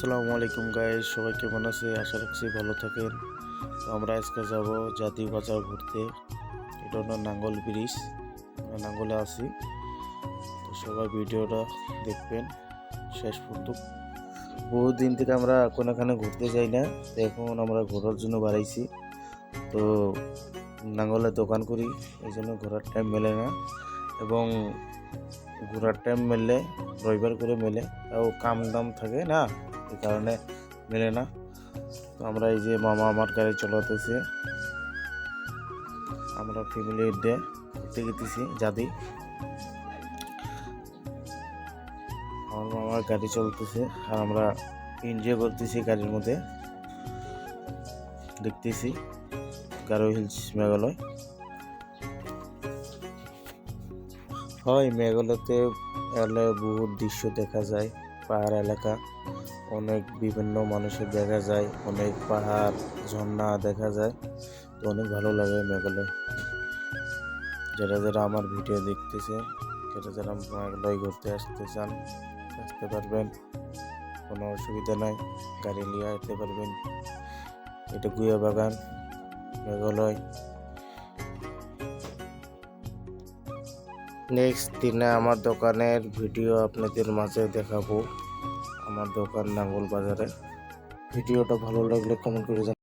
আসসালামু আলাইকুম গাইস সবাই কেমন আছে? আশা রাখছি ভালো থাকেন। আমরা আজকে যাব জাতীয় বাজার ঘুরতে। এটা হলো নাঙ্গল ব্রিজ। আমরা নাঙ্গলে আছি। তো সবাই ভিডিওটা দেখবেন শেষ পর্যন্ত। বহু দিন থেকে আমরা কোনোখানে ঘুরতে যাই না। এখন আমরা ঘোরার জন্য বাড়াইছি। তো নাঙ্গলে দোকান করি, এই জন্য ঘোরার টাইম মেলে না। এবং ঘোরার টাইম মেলে, রবিবার করে মেলে। তাও কাম দাম থাকে না? এই কারণে মেলে না। আমরা এই যে মামা আমার গাড়ি চলাতেছে। আমরা ফ্যামিলি ডে ঘুরতে গেতেছি, যাদি। আমার মামার গাড়ি চলতেছে আর আমরা এনজয় করতেছি গাড়ির মধ্যে। দেখতেছি গারো হিলস মেঘালয়। হয় মেঘালয়তে এলে বহুত দৃশ্য দেখা যায়, পাহাড় এলাকা। অনেক বিভিন্ন মানুষের দেখা যায়, অনেক পাহাড়, ঝর্ণা দেখা যায়। তো অনেক ভালো লাগে মেঘালয়। যারা যারা আমার ভিডিও দেখতেছে, যারা যারা মেঘালয় ঘুরতে আসতে চান, আসতে পারবেন। কোনো অসুবিধা নাই, গাড়ি নিয়ে আসতে পারবেন। এটা গুয়া বাগান মেঘালয়। নেক্সট দিনে আমার দোকানের ভিডিও আপনাদের মাঝে দেখাবো। আমার দোকান নাঙ্গল বাজারে। ভিডিওটা ভালো লাগলে কমেন্ট করে